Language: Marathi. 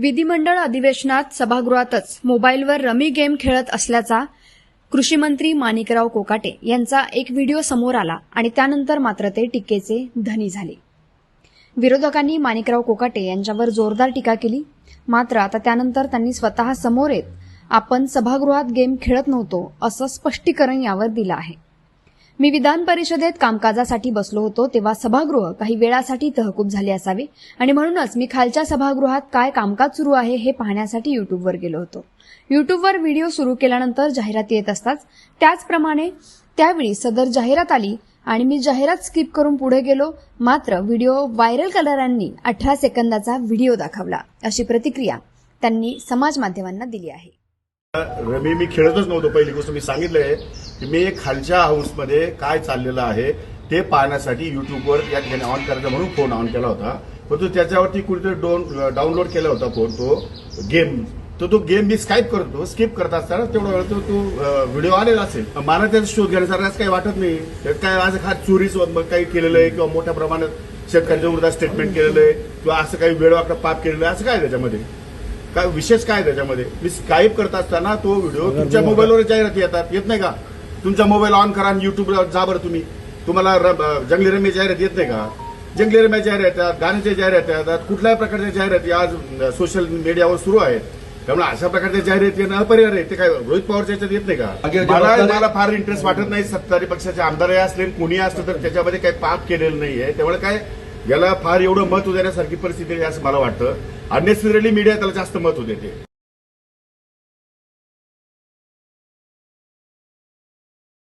विधिमंडळ अधिवेशनात सभागृहातच मोबाईलवर रमी गेम खेळत असल्याचा कृषीमंत्री माणिकराव कोकाटे यांचा एक व्हिडिओ समोर आला आणि त्यानंतर मात्र ते टीकेचे धनी झाले. विरोधकांनी माणिकराव कोकाटे यांच्यावर जोरदार टीका केली. मात्र आता त्यानंतर त्यांनी स्वतः समोर येत आपण सभागृहात गेम खेळत नव्हतो असं स्पष्टीकरण यावर दिलं आहे. मी विधान परिषदेत कामकाजासाठी बसलो होतो तेव्हा सभागृह काही वेळासाठी तहकूब झाले असावे. आणि म्हणूनच मी खालच्या सभागृहात काय कामकाज सुरू आहे हे पाहण्यासाठी युट्यूबवर गेलो होतो. युट्यूबवर व्हिडिओ सुरू केल्यानंतर जाहिरात येत असताच त्याचप्रमाणे त्यावेळी सदर जाहिरात आली आणि मी जाहिरात स्किप करून पुढे गेलो. मात्र व्हिडिओ व्हायरल कलरांनी अठरा सेकंदाचा व्हिडिओ दाखवला. अशी प्रतिक्रिया त्यांनी समाज माध्यमांना दिली आहे. रमी मी खेळतच नव्हतो. पहिली गोष्ट मी सांगितलंय मी खालच्या हाऊसमध्ये काय चाललेलं आहे ते पाहण्यासाठी युट्यूबवर या ठिकाणी ऑन करायचा म्हणून फोन ऑन केला होता. परंतु त्याच्यावरती कुठेतरी डोन डाउनलोड केला होता फोन तो. गेम तो तो गेम मी स्काईप करतो स्किप करत असताना तेवढा वेळ तो तो व्हिडिओ आलेला असेल. मला त्याचा शोध घेण्यासारखं असं काही वाटत नाही. त्यात काय आज खात चोरीच काही केलेलं आहे किंवा मोठ्या प्रमाणात शेतकऱ्यांच्या विरोधात स्टेटमेंट केलेलं आहे किंवा असं काही वेळवाकडं पाप केलेलं आहे. असं काय त्याच्यामध्ये? काय विशेष काय त्याच्यामध्ये? मी स्काईप करत असताना तो व्हिडिओ तुमच्या मोबाईलवर जाहिराती येतात. येत नाही का? तुमचा मोबाईल ऑन करा आणि युट्यूबला जा बरं तुम्ही. तुम्हाला जंगली रमी जाहिरात येत नाही का? जंगली रम्या जाहिरात येतात गाण्याच्या जाहिराती येतात कुठल्याही प्रकारच्या जाहिराती आज सोशल मीडियावर सुरू आहेत. त्यामुळे अशा प्रकारच्या जाहिराती येणं अपरिहार्य आहे. ते काय रोहित पवारच्या याच्यात येत नाही का? मला मला फार इंटरेस्ट वाटत नाही. सत्तारी पक्षाचे आमदार असले कुणी असलं तर त्याच्यामध्ये काही पाप केलेलं नाहीये. त्यामुळे काय? याला फार एवढं महत्त्व देण्यासारखी परिस्थिती आहे असं मला वाटतं. अननेसेसरीली मीडिया त्याला जास्त महत्त्व देते.